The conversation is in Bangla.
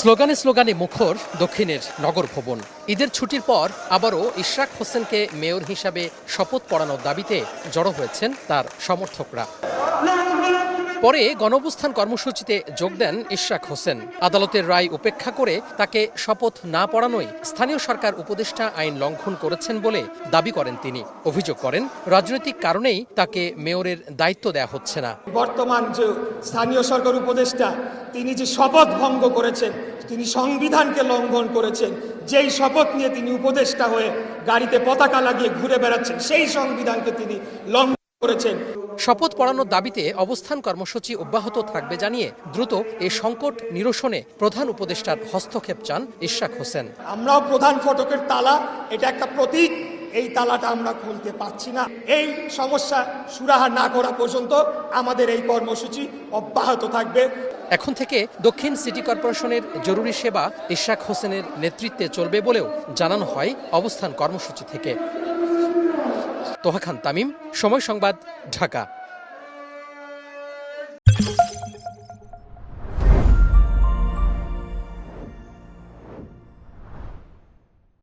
স্লোগানে স্লোগানে মুখর দক্ষিণের নগর ভবন। ঈদের ছুটির পর আবারও ইশরাক হোসেনকে মেয়র হিসাবে শপথ পড়ানোর দাবিতে জড়ো হয়েছেন তার সমর্থকরা। পরে গণঅবস্থান কর্মসূচিতে যোগ দেন ইশরাক হোসেন। আদালতের রায় উপেক্ষা করে তাকে শপথ না পড়ানোই স্থানীয় সরকার উপদেষ্টা আইন লঙ্ঘন করেছেন বলে দাবি করেন তিনি। অভিযোগ করেন, রাজনৈতিক কারণেই তাকে মেয়রের দায়িত্ব দেওয়া হচ্ছে না। বর্তমান যে স্থানীয় সরকার উপদেষ্টা, তিনি যে শপথ ভঙ্গ করেছেন, তিনি সংবিধানকে লঙ্ঘন করেছেন, যেই শপথ নিয়ে তিনি উপদেষ্টা হয়ে গাড়িতে পতাকা লাগিয়ে ঘুরে বেড়াচ্ছেন, সেই সংবিধানকে তিনি লঙ্ঘন করেছেন। শপথ পড়ানোর দাবিতে অবস্থান কর্মসূচি অব্যাহত থাকবে জানিয়ে দ্রুত এই সংকট নিরসনে প্রধান উপদেষ্টার হস্তক্ষেপ চান ইশরাক হোসেন। আমরাও প্রধান ফটকের তালা এটা একটা প্রতীক এই তালাটা আমরা খুলতে পারছি না। এই সমস্যা সুরাহা না করা পর্যন্ত আমাদের এই কর্মসূচি অব্যাহত থাকবে। এখন থেকে দক্ষিণ সিটি কর্পোরেশনের জরুরি সেবা ইশরাক হোসেনের নেতৃত্বে চলবে বলেও জানানো হয় অবস্থান কর্মসূচি থেকে। তোহা খান তামিম সময় সংবাদ ঢাকা।